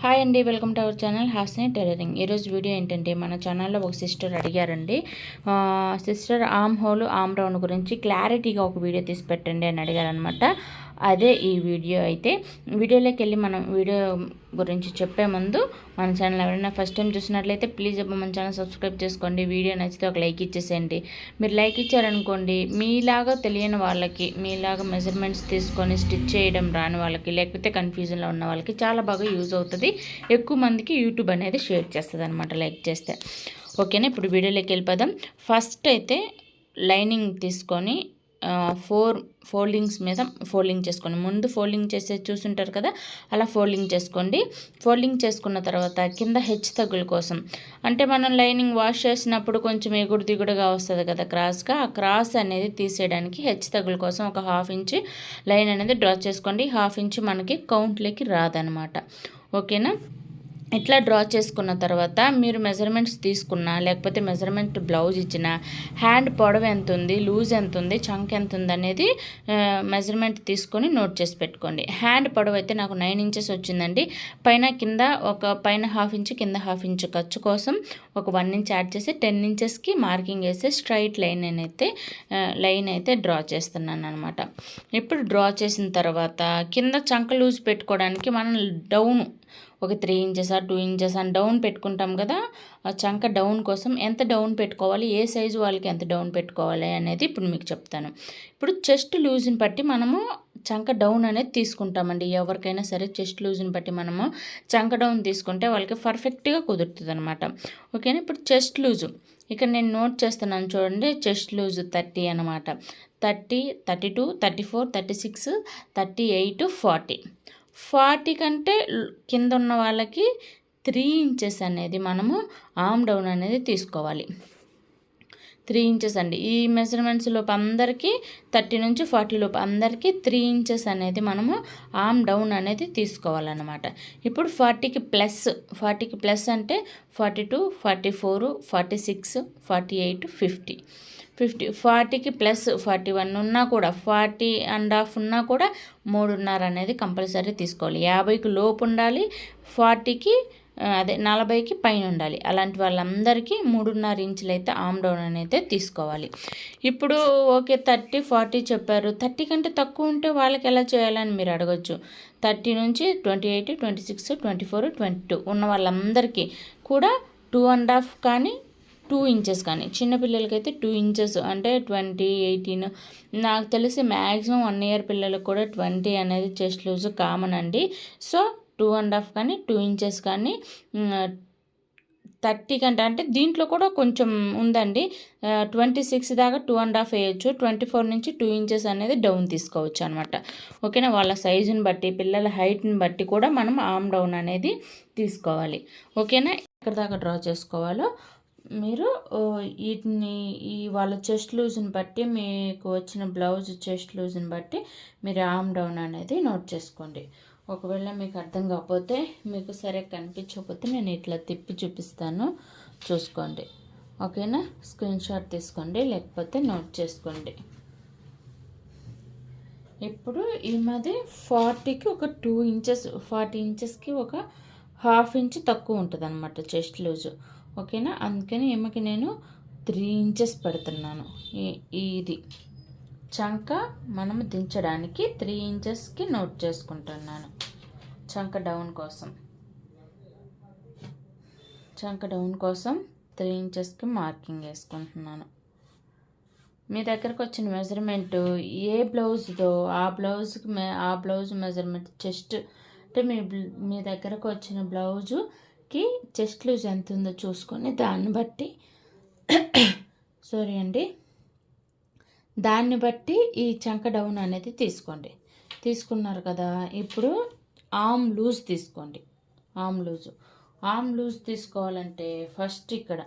Hi అండి welcome to our channel Hasni tailoring ఈరోజు video ఏంటంటే మన ఛానల్లో ఒక సిస్టర్ అడిగారండి. Sister arm hole arm round గురించి క్లారిటీగా ఒక వీడియో తీసి పెట్టండి అని అడిగారనమాట అదే ఈ వీడియో అయితే. వీడియోలోకి వెళ్ళి మనం వీడియో గురించి చెప్పే ముందు మన ఛానల్ ఎవరైనా ఫస్ట్ టైం చూసినట్లయితే ప్లీజ్ మన ఛానల్ సబ్స్క్రైబ్ చేసుకోండి. వీడియో నచ్చితే ఒక లైక్ ఇచ్చేసేయండి. మీరు లైక్ ఇచ్చారనుకోండి మీలాగా తెలియని వాళ్ళకి మీలాగా మెజర్మెంట్స్ తీసుకొని స్టిచ్ చేయడం రాని వాళ్ళకి లేకపోతే కన్ఫ్యూజన్లో ఉన్న వాళ్ళకి చాలా బాగా యూజ్ అవుతుంది. ఎక్కువ మందికి యూట్యూబ్ అనేది షేర్ చేస్తుంది అనమాట లైక్ చేస్తే ఓకేనా ఇప్పుడు వీడియోలోకి వెళ్ళిపోదాం. ఫస్ట్ అయితే లైనింగ్ తీసుకొని ఫోర్ ఫోల్డింగ్స్ మీద ఫోల్డింగ్ చేసుకోండి. ముందు ఫోల్డింగ్ చేసే చూసుంటారు కదా అలా ఫోల్డింగ్ చేసుకోండి. ఫోల్డింగ్ చేసుకున్న తర్వాత కింద హెచ్ తగ్గుల కోసం. అంటే మనం లైనింగ్ వాష్ చేసినప్పుడు కొంచెం ఎగుడు దిగుడుగా వస్తుంది కదా క్రాస్గా ఆ క్రాస్ అనేది తీసేయడానికి హెచ్ తగ్గుల కోసం ఒక హాఫ్ ఇంచ్ లైన్ అనేది డ్రా చేసుకోండి. హాఫ్ ఇంచ్ మనకి కౌంట్లోకి రాదనమాట ఓకేనా ఇట్లా డ్రా చేసుకున్న తర్వాత మీరు మెజర్మెంట్స్ తీసుకున్నా లేకపోతే మెజర్మెంట్ బ్లౌజ్ ఇచ్చిన హ్యాండ్ పొడవు ఎంత ఉంది లూజ్ ఎంత ఉంది చంక్ ఎంత ఉంది అనేది మెజర్మెంట్ తీసుకొని నోట్ చేసి పెట్టుకోండి. హ్యాండ్ పొడవు అయితే నాకు నైన్ ఇంచెస్ వచ్చిందండి. పైన కింద ఒక పైన హాఫ్ ఇంచ్ కింద హాఫ్ ఇంచ్ ఖర్చు కోసం ఒక వన్ ఇంచ్ యాడ్ చేసి టెన్ ఇంచెస్కి మార్కింగ్ వేసి స్ట్రైట్ లైన్ అయితే లైన్ అయితే డ్రా చేస్తున్నాను అనమాట ఇప్పుడు డ్రా చేసిన తర్వాత కింద చంక లూజ్ పెట్టుకోవడానికి మనం డౌన్ ఒక త్రీ ఇంచెస్ ఆ టూ ఇంచెస్ అని డౌన్ పెట్టుకుంటాం కదా ఆ చంక డౌన్ కోసం ఎంత డౌన్ పెట్టుకోవాలి ఏ సైజు వాళ్ళకి ఎంత డౌన్ పెట్టుకోవాలి అనేది ఇప్పుడు మీకు చెప్తాను. ఇప్పుడు చెస్ట్ లూజ్ని బట్టి మనము చంక డౌన్ అనేది తీసుకుంటామండి. ఎవరికైనా సరే చెస్ట్ లూజ్ని బట్టి మనము చంక డౌన్ తీసుకుంటే వాళ్ళకి పర్ఫెక్ట్గా కుదురుతుంది అనమాట ఓకేనా? ఇప్పుడు చెస్ట్ లూజు. ఇక్కడ నేను నోట్ చేస్తున్నాను చూడండి చెస్ట్ లూజ్ థర్టీ అనమాట thirty thirty two thirty four thirty six thirty eight forty. Forty కంటే కింద ఉన్న వాళ్ళకి త్రీ ఇంచెస్ అనేది మనము ఆమ్ డౌన్ అనేది తీసుకోవాలి. త్రీ ఇంచెస్ అండి. ఈ మెజర్మెంట్స్ లోపు అందరికీ థర్టీ నుంచి ఫార్టీ లోపు అందరికీ త్రీ ఇంచెస్ అనేది మనము ఆమ్ డౌన్ అనేది తీసుకోవాలన్నమాట. ఇప్పుడు ఫార్టీకి ప్లస్ ఫార్టీకి ప్లస్ అంటే forty two forty four forty six forty eight fifty. Fifty ఫార్టీకి ప్లస్ ఫార్టీ వన్ ఉన్నా కూడా ఫార్టీ అండ్ హాఫ్ ఉన్నా కూడా మూడున్నర అనేది కంపల్సరీ తీసుకోవాలి. యాభైకి లోపు ఉండాలి ఫార్టీకి అదే నలభైకి పైన ఉండాలి. అలాంటి వాళ్ళందరికీ మూడున్నర ఇంచులు అయితే ఆమ్ డౌన్ అనేది తీసుకోవాలి. ఇప్పుడు ఓకే థర్టీ ఫార్టీ చెప్పారు. థర్టీ కంటే తక్కువ ఉంటే వాళ్ళకి ఎలా చేయాలని మీరు అడగొచ్చు? థర్టీ నుంచి twenty eight twenty six twenty four twenty two ఉన్న వాళ్ళందరికీ కూడా టూ అండ్ హాఫ్ కానీ టూ ఇంచెస్ కానీ చిన్నపిల్లలకైతే టూ ఇంచెస్ అంటే ట్వంటీ ఎయిటీన్. నాకు తెలిసి మ్యాక్సిమం వన్ ఇయర్ పిల్లలకు కూడా ట్వంటీ అనేది చెస్ట్ లూజ్ కామన్ అండి. సో టూ అండ్ హాఫ్ కానీ టూ ఇంచెస్ కానీ థర్టీ కంటే అంటే దీంట్లో కూడా కొంచెం ఉందండి. ట్వంటీ సిక్స్ దాకా టూ అండ్ హాఫ్ వేయచ్చు. ట్వంటీ ఫోర్ నుంచి టూ ఇంచెస్ అనేది డౌన్ తీసుకోవచ్చు అనమాట ఓకేనా? వాళ్ళ సైజుని బట్టి పిల్లల హైట్ని బట్టి కూడా మనం ఆమ్ డౌన్ అనేది తీసుకోవాలి. ఓకేనా? ఎక్కడ దాకా డ్రా చేసుకోవాలో మీరు వీటిని ఈ వాళ్ళ చెస్ట్ లూజ్ని బట్టి మీకు వచ్చిన బ్లౌజ్ చెస్ట్ లూజ్ని బట్టి మీరు ఆమ్ డౌన్ అనేది నోట్ చేసుకోండి. ఒకవేళ మీకు అర్థం కాకపోతే మీకు సరే కనిపించకపోతే నేను ఇట్లా తిప్పి చూపిస్తాను. చూసుకోండి. ఓకేనా? స్క్రీన్ షాట్ తీసుకోండి లేకపోతే నోట్ చేసుకోండి. ఇప్పుడు ఈ మధ్య ఫార్టీకి ఒక టూ ఇంచెస్ ఫార్టీ ఇంచెస్కి ఒక హాఫ్ ఇంచ్ తక్కువ ఉంటుంది అనమాట చెస్ట్ లూజు. ఓకేనా? అందుకని ఈమెకి నేను త్రీ ఇంచెస్ పెడుతున్నాను. ఈ- ఇది. చంక మనము దించడానికి త్రీ ఇంచెస్కి నోట్ చేసుకుంటున్నాను. చంక డౌన్ కోసం. చంక డౌన్ కోసం త్రీ ఇంచెస్కి మార్కింగ్ వేసుకుంటున్నాను. మీ దగ్గరకు వచ్చిన మెజర్మెంట్ ఏ బ్లౌజ్దో ఆ బ్లౌజ్కి ఆ బ్లౌజ్ మెజర్మెంట్ చెస్ట్ అంటే మీ మీ దగ్గరకు వచ్చిన బ్లౌజు కి చెస్ట్ లూజ్ ఎంత ఉందో చూసుకొని దాన్ని బట్టి సారీ అండి దాన్ని బట్టి ఈ చంక డౌన్ అనేది తీసుకోండి. తీసుకున్నారు కదా ఇప్పుడు ఆమ్ లూజ్ తీసుకోండి. ఆమ్ లూజ్ ఆమ్ లూజ్ తీసుకోవాలంటే ఫస్ట్ ఇక్కడ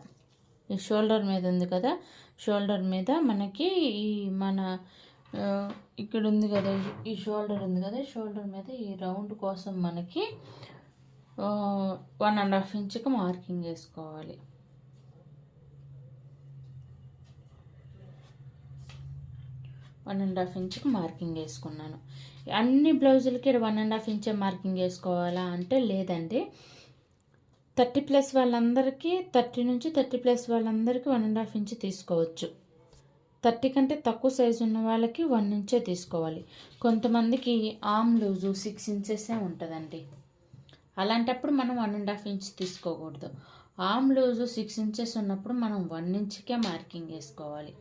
ఈ షోల్డర్ మీద ఉంది కదా షోల్డర్ మీద మనకి ఈ మన ఇక్కడ ఉంది కదా ఈ షోల్డర్ ఉంది కదా షోల్డర్ మీద ఈ రౌండ్ కోసం మనకి వన్ అండ్ హాఫ్ ఇంచ్కి మార్కింగ్ వేసుకోవాలి వన్ అండ్ హాఫ్ ఇంచ్కి మార్కింగ్ వేసుకున్నాను అన్ని బ్లౌజులకి వన్ అండ్ హాఫ్ ఇంచే మార్కింగ్ వేసుకోవాలా అంటే లేదండి. థర్టీ ప్లస్ వాళ్ళందరికీ థర్టీ నుంచి థర్టీ ప్లస్ వాళ్ళందరికీ వన్ అండ్ హాఫ్ ఇంచ్ తీసుకోవచ్చు. థర్టీ కంటే తక్కువ సైజు ఉన్న వాళ్ళకి వన్ ఇంచే తీసుకోవాలి. కొంతమందికి ఆమ్ లూజు సిక్స్ ఇంచెసే ఉంటుందండి. అలాంటప్పుడు మనం వన్ అండ్ హాఫ్ ఇంచ్ తీసుకోకూడదు. ఆమ్ లూజు సిక్స్ ఇంచెస్ ఉన్నప్పుడు మనం వన్ ఇంచ్కే మార్కింగ్ వేసుకోవాలి.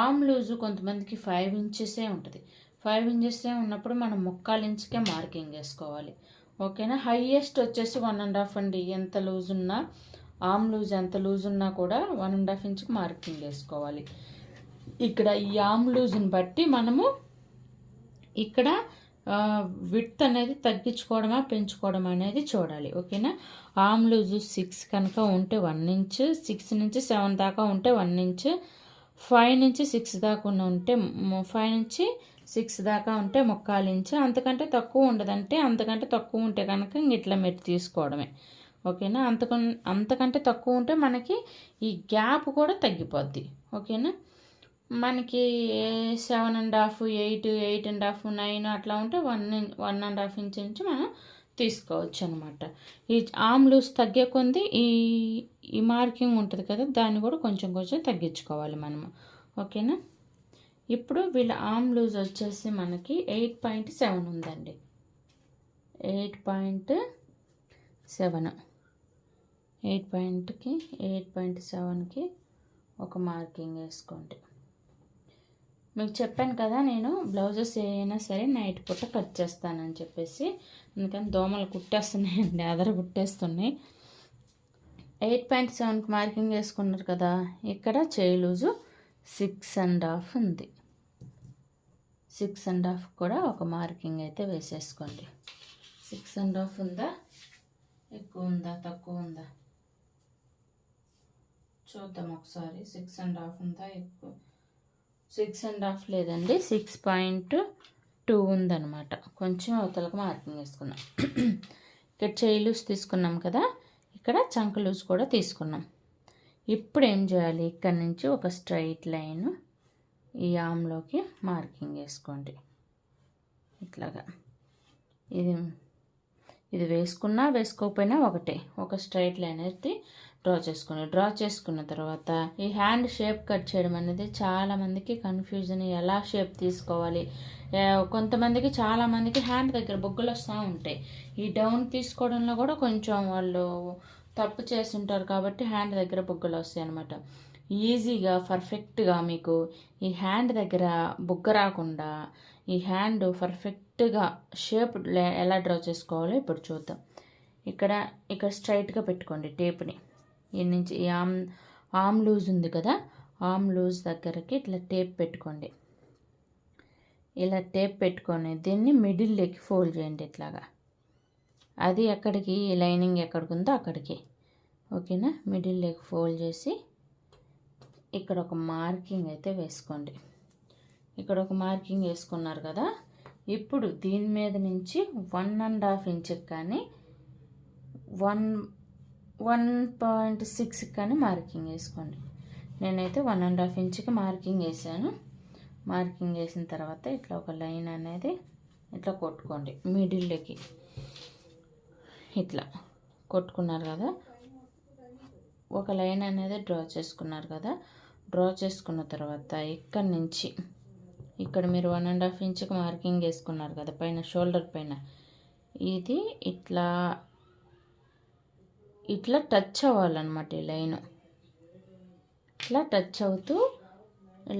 ఆమ్ లూజు కొంతమందికి ఫైవ్ ఇంచెసే ఉంటుంది. ఫైవ్ ఇంచెసే ఉన్నప్పుడు మనం ముక్కాలు ఇంచుకే మార్కింగ్ వేసుకోవాలి. ఓకేనా? హైయెస్ట్ వచ్చేసి వన్ అండ్ హాఫ్ అండి. ఎంత లూజ్ ఉన్నా ఆమ్ లూజ్ ఎంత లూజ్ ఉన్నా కూడా వన్ అండ్ హాఫ్ ఇంచ్కి మార్కింగ్ వేసుకోవాలి. ఇక్కడ ఈ ఆమ్ లూజ్ని బట్టి మనము ఇక్కడ విత్ అనేది తగ్గించుకోవడమా పెంచుకోవడం అనేది చూడాలి ఓకేనా? ఆమ్ లూజు సిక్స్ కనుక ఉంటే వన్ ఇంచ్ సిక్స్ నుంచి సెవెన్ దాకా ఉంటే వన్ ఇంచ్ ఫైవ్ నుంచి సిక్స్ దాకా ఉంటే ఫైవ్ నుంచి సిక్స్ దాకా ఉంటే ముక్కాలు ఇంచు. అంతకంటే తక్కువ ఉండదంటే అంతకంటే తక్కువ ఉంటే కనుక ఇట్లా మీరు తీసుకోవడమే ఓకేనా? అంతకం అంతకంటే తక్కువ ఉంటే మనకి ఈ గ్యాప్ కూడా తగ్గిపోద్ది ఓకేనా? మనకి seven and half eight eight and half nine అట్లా ఉంటే one one and half inch నుంచి మనం తీసుకోవచ్చు అనమాట ఈ ఆమ్ లూస్ తగ్గే కొంది ఈ ఈ మార్కింగ్ ఉంటుంది కదా దాన్ని కూడా కొంచెం కొంచెం తగ్గించుకోవాలి మనము. ఓకేనా? ఇప్పుడు వీళ్ళ ఆమ్ లూజ్ వచ్చేసి మనకి ఎయిట్ పాయింట్ సెవెన్ ఉందండి. Eight point seven. ఎయిట్ పాయింట్కి ఎయిట్ పాయింట్ సెవెన్కి ఒక మార్కింగ్ వేసుకోండి. మీకు చెప్పాను కదా నేను బ్లౌజెస్ ఏమైనా సరే నైట్ పూట కట్ చేస్తానని చెప్పేసి. అందుకని దోమలు కుట్టేస్తున్నాయండి అదర కుట్టేస్తున్నాయి. ఎయిట్ పాయింట్ సెవెన్కి మార్కింగ్ వేసుకున్నారు కదా ఇక్కడ చేయి లూజు సిక్స్ అండ్ హాఫ్ ఉంది. సిక్స్ అండ్ హాఫ్ కూడా ఒక మార్కింగ్ అయితే వేసేసుకోండి. సిక్స్ అండ్ హాఫ్ ఉందా? ఎక్కువ ఉందా? తక్కువ ఉందా? చూద్దాం ఒకసారి. సిక్స్ అండ్ హాఫ్ ఉందా? ఎక్కువ సిక్స్ అండ్ హాఫ్ లేదండి. సిక్స్ పాయింట్ టూ ఉందన్నమాట. కొంచెం అవతలకు మార్కింగ్ వేసుకున్నాం. ఇక్కడ చేయి లూజ్ తీసుకున్నాం కదా. ఇక్కడ చంక లూజ్ కూడా తీసుకున్నాం. ఇప్పుడు ఏం చేయాలి? ఇక్కడ నుంచి ఒక స్ట్రైట్ లైన్ ఈ ఆమ్లోకి మార్కింగ్ వేసుకోండి. ఇట్లాగా. ఇది ఇది వేసుకున్నా వేసుకోకపోయినా ఒకటే. ఒక స్ట్రైట్ లైన్ అయితే డ్రా చేసుకోండి డ్రా చేసుకున్న తర్వాత ఈ హ్యాండ్ షేప్ కట్ చేయడం అనేది చాలామందికి కన్ఫ్యూజన్ ఎలా షేప్ తీసుకోవాలి? కొంతమందికి చాలామందికి హ్యాండ్ దగ్గర బొగ్గులు వస్తూ ఉంటాయి. ఈ డౌన్ తీసుకోవడంలో కూడా కొంచెం వాళ్ళు తప్పు చేస్తుంటారు కాబట్టి హ్యాండ్ దగ్గర బొగ్గులు వస్తాయి అనమాట ఈజీగా పర్ఫెక్ట్గా మీకు ఈ హ్యాండ్ దగ్గర బుగ్గ రాకుండా ఈ హ్యాండ్ పర్ఫెక్ట్గా షేప్ ఎలా డ్రా చేసుకోవాలో ఇప్పుడు చూద్దాం. ఇక్కడ ఇక్కడ స్ట్రైట్గా పెట్టుకోండి టేప్ని. ఈ నుంచి ఈ ఆమ్ ఆమ్ లూజ్ ఉంది కదా ఆమ్ లూజ్ దగ్గరకి ఇట్లా టేప్ పెట్టుకోండి. ఇలా టేప్ పెట్టుకొని దీన్ని మిడిల్లోకి ఫోల్డ్ చేయండి ఇట్లాగా. అది ఎక్కడికి లైనింగ్ ఎక్కడికి ఉందో అక్కడికి. ఓకేనా? మిడిల్లోకి ఫోల్డ్ చేసి ఇక్కడ ఒక మార్కింగ్ అయితే వేసుకోండి. ఇక్కడ ఒక మార్కింగ్ వేసుకున్నారు కదా ఇప్పుడు దీని మీద నుంచి వన్ అండ్ హాఫ్ ఇంచ్ కానీ వన్ వన్ పాయింట్ సిక్స్కి కానీ మార్కింగ్ వేసుకోండి. నేనైతే వన్ అండ్ హాఫ్ ఇంచ్కి మార్కింగ్ వేసాను. మార్కింగ్ వేసిన తర్వాత ఇట్లా ఒక లైన్ అనేది ఇట్లా కొట్టుకోండి. మిడిల్లోకి ఇట్లా కొట్టుకున్నారు కదా? ఒక లైన్ అనేది డ్రా చేసుకున్నారు కదా? డ్రా చేసుకున్న తర్వాత ఇక్కడ నుంచి ఇక్కడ మీరు వన్ అండ్ హాఫ్ ఇంచ్కి మార్కింగ్ వేసుకున్నారు కదా పైన షోల్డర్ పైన. ఇది ఇట్లా ఇట్లా టచ్ అవ్వాలన్నమాట ఈ లైన్. ఇట్లా టచ్ అవుతూ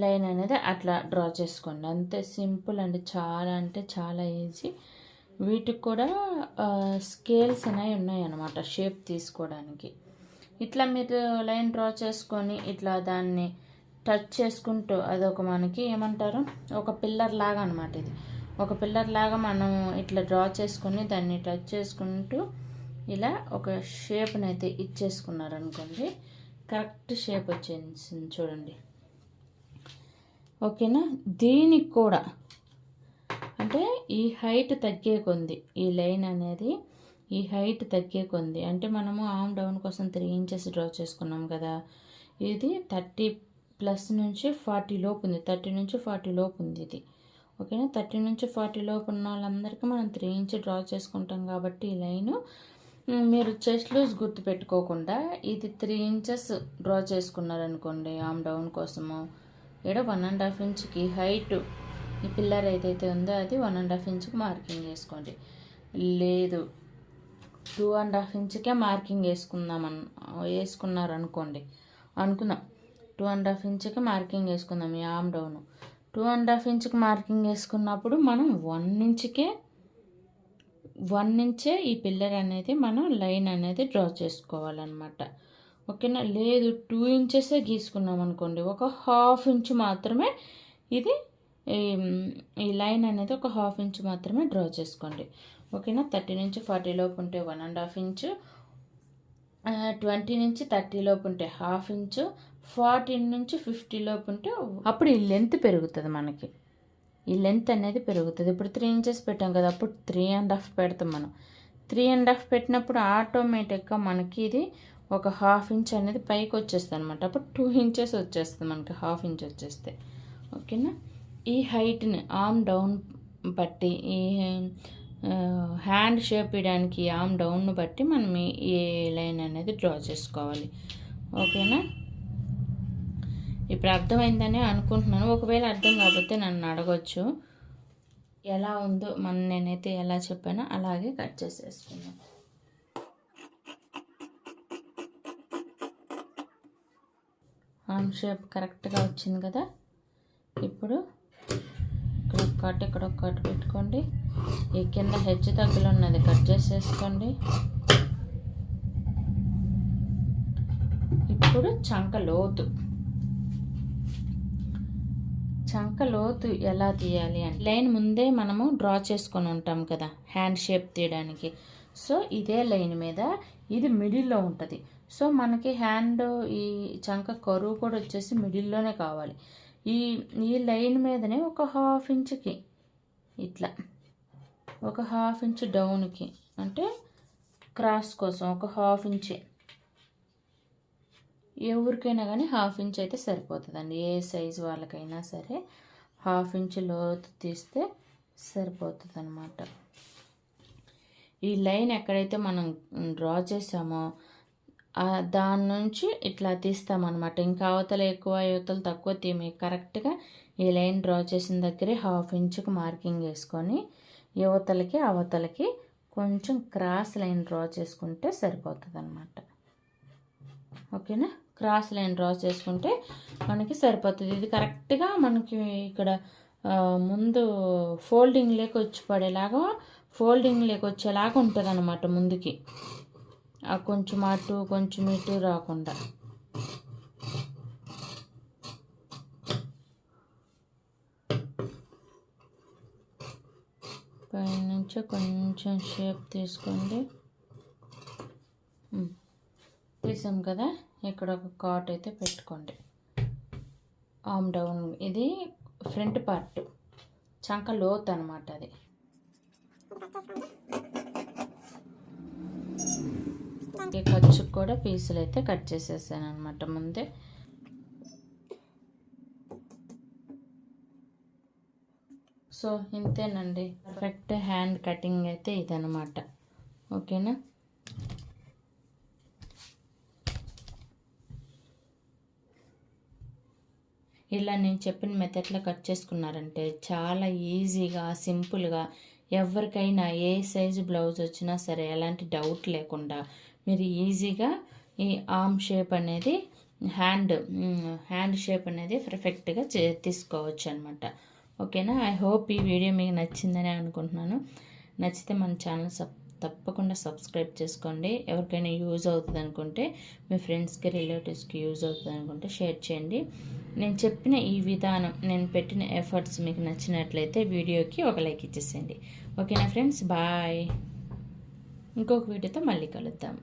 లైన్ అనేది అట్లా డ్రా చేసుకోండి. అంతే సింపుల్ అండి. చాలా అంటే చాలా ఈజీ. వీటికి కూడా స్కేల్స్ అనేవి ఉన్నాయన్నమాట షేప్ తీసుకోవడానికి. ఇట్లా మీరు లైన్ డ్రా చేసుకొని ఇట్లా దాన్ని టచ్ చేసుకుంటూ అదొక మనకి ఏమంటారు? ఒక పిల్లర్ లాగా అనమాట ఇది. ఒక పిల్లర్ లాగా మనం ఇట్లా డ్రా చేసుకొని దాన్ని టచ్ చేసుకుంటూ ఇలా ఒక షేప్ని అయితే ఇచ్చేసుకున్నారనుకోండి కరెక్ట్ షేప్ వచ్చేసింది చూడండి. ఓకేనా? దీనికి కూడా అంటే ఈ హైట్ తగ్గే కొంది ఈ లైన్ అనేది ఈ హైట్ తగ్గే కొంది. అంటే మనము ఆమ్ డౌన్ కోసం త్రీ ఇంచెస్ డ్రా చేసుకున్నాం కదా ఇది థర్టీ ప్లస్ నుంచి ఫార్టీ లోపు ఉంది థర్టీ నుంచి ఫార్టీ లోపు ఉంది ఇది. ఓకేనా? థర్టీ నుంచి ఫార్టీ లోపు ఉన్న వాళ్ళందరికీ మనం త్రీ ఇంచ్ డ్రా చేసుకుంటాం కాబట్టి ఈ లైను మీరు చెస్ట్ లూజ్ గుర్తు పెట్టుకోకుండా ఇది త్రీ ఇంచెస్ డ్రా చేసుకున్నారనుకోండి ఆమ్ డౌన్ కోసము. ఇక్కడ వన్ అండ్ హాఫ్ ఇంచ్కి హైట్ ఈ పిల్లర్ ఏదైతే ఉందో అది వన్ అండ్ హాఫ్ ఇంచ్కి మార్కింగ్ చేసుకోండి. లేదు టూ అండ్ హాఫ్ ఇంచ్కే మార్కింగ్ వేసుకుందాం వేసుకున్నారనుకోండి వేసుకున్నారు అనుకోండి అనుకుందాం. టూ అండ్ హాఫ్ ఇంచ్కి మార్కింగ్ వేసుకుందాం ఈ arm down. Two and half ఇంచ్కి marking వేసుకున్నప్పుడు మనం వన్ ఇంచ్కే వన్ నుంచే ఈ పిల్లర్ అనేది మనం లైన్ అనేది డ్రా చేసుకోవాలన్నమాట. ఓకేనా? లేదు టూ ఇంచెసే గీసుకున్నాం అనుకోండి ఒక హాఫ్ ఇంచ్ మాత్రమే ఇది ఈ- ఈ లైన్ అనేది ఒక హాఫ్ ఇంచ్ మాత్రమే డ్రా చేసుకోండి. ఓకేనా? థర్టీ నుంచి ఫార్టీ లోపు ఉంటే one and half inch twenty నుంచి థర్టీ లోపు ఉంటే హాఫ్ ఇంచు ఫార్టీ నుంచి ఫిఫ్టీ లోపు ఉంటే అప్పుడు ఈ లెంత్ పెరుగుతుంది మనకి. ఈ లెంత్ అనేది పెరుగుతుంది. ఇప్పుడు త్రీ ఇంచెస్ పెట్టాం కదా అప్పుడు త్రీ అండ్ హాఫ్ పెడతాం మనం. త్రీ అండ్ హాఫ్ పెట్టినప్పుడు ఆటోమేటిక్గా మనకి ఇది ఒక హాఫ్ ఇంచ్ అనేది పైకి వచ్చేస్తుంది అనమాట అప్పుడు టూ ఇంచెస్ వచ్చేస్తుంది మనకి హాఫ్ ఇంచ్ వచ్చేస్తే. ఓకేనా ఈ హైట్ని ఆమ్ డౌన్ బట్టి ఈ హ్యాండ్ షేప్ ఇవ్వడానికి ఆమ్ డౌన్ బట్టి మనం ఏ ఈ లైన్ అనేది డ్రా చేసుకోవాలి. ఓకేనా ఇప్పుడు అర్థమైందని అనుకుంటున్నాను. ఒకవేళ అర్థం కాకపోతే నన్ను అడగొచ్చు. ఎలా ఉందో మన నేనైతే ఎలా చెప్పానో అలాగే కట్ చేసేసుకున్నాను ఆర్మ్ షేప్ కరెక్ట్గా వచ్చింది కదా? ఇప్పుడు ఇక్కడ ఒక కట్ ఇక్కడ ఒక కట్ పెట్టుకోండి. ఈ కింద హెచ్చు తగ్గులు ఉన్నది కట్ చేసేసుకోండి. ఇప్పుడు చంక లోతు. చంక లోతు ఎలా తీయాలి అని. లైన్ ముందే మనము డ్రా చేసుకొని ఉంటాం కదా హ్యాండ్ షేప్ తీయడానికి. సో ఇదే లైన్ మీద ఇది మిడిల్లో ఉంటుంది. సో మనకి హ్యాండ్ ఈ చంక కరువు కూడా వచ్చేసి మిడిల్లోనే కావాలి. ఈ ఈ లైన్ మీదనే ఒక హాఫ్ ఇంచ్కి ఇట్లా ఒక హాఫ్ ఇంచ్ డౌన్కి అంటే క్రాస్ కోసం ఒక హాఫ్ ఇంచే. ఎవరికైనా కానీ హాఫ్ ఇంచ్ అయితే సరిపోతుందండి. ఏ సైజు వాళ్ళకైనా సరే హాఫ్ ఇంచ్ లోతు తీస్తే సరిపోతుంది అనమాట ఈ లైన్ ఎక్కడైతే మనం డ్రా చేసామో దాని నుంచి ఇట్లా తీస్తామన్నమాట. ఇంకా అవతల ఎక్కువ యువతలు తక్కువ తీమి కరెక్ట్గా ఈ లైన్ డ్రా చేసిన దగ్గరే హాఫ్ ఇంచుకి మార్కింగ్ వేసుకొని యువతలకి అవతలకి కొంచెం క్రాస్ లైన్ డ్రా చేసుకుంటే సరిపోతుంది అనమాట ఓకేనా? క్రాస్ లైన్ డ్రా చేసుకుంటే మనకి సరిపోతుంది. ఇది కరెక్ట్గా మనకి ఇక్కడ ముందు ఫోల్డింగ్ లేక వచ్చి పడేలాగా ఫోల్డింగ్ లేక వచ్చేలాగా ఉంటుంది అనమాట ముందుకి. ఆ కొంచెం అటు కొంచెం ఇటు రాకుండా. పైనుంచి కొంచెం షేప్ తీసుకోండి. తీసాం కదా? ఇక్కడ ఒక కాట్ అయితే పెట్టుకోండి. ఆమ్ డౌన్ ఇది ఫ్రంట్ పార్ట్ చంక లోత్ అనమాట అది. ఖర్చు ఖర్చుకు కూడా పీసులు అయితే కట్ చేసేసాను అనమాట ముందే. సో ఇంతేనండి. పర్ఫెక్ట్ హ్యాండ్ కటింగ్ అయితే ఇదనమాట ఓకేనా? ఇలా నేను చెప్పిన మెథడ్లో కట్ చేసుకున్నారంటే చాలా ఈజీగా సింపుల్గా ఎవరికైనా ఏ సైజు బ్లౌజ్ వచ్చినా సరే ఎలాంటి డౌట్ లేకుండా మీరు ఈజీగా ఈ ఆర్మ్ షేప్ అనేది హ్యాండ్ హ్యాండ్ షేప్ అనేది పర్ఫెక్ట్గా చే తీసుకోవచ్చు అనమాట ఓకేనా? ఐ హోప్ ఈ వీడియో మీకు నచ్చిందని అనుకుంటున్నాను. నచ్చితే మన ఛానల్ సబ్ తప్పకుండా సబ్స్క్రైబ్ చేసుకోండి. ఎవరికైనా యూజ్ అవుతుంది అనుకుంటే మీ ఫ్రెండ్స్కి రిలేటివ్స్కి యూజ్ అవుతుంది అనుకుంటే షేర్ చేయండి. నేను చెప్పిన ఈ విధానం నేను పెట్టిన ఎఫర్ట్స్ మీకు నచ్చినట్లయితే వీడియోకి ఒక లైక్ ఇచ్చేసేయండి. ఓకేనా ఫ్రెండ్స్? బాయ్. ఇంకొక వీడియోతో మళ్ళీ కలుద్దాం.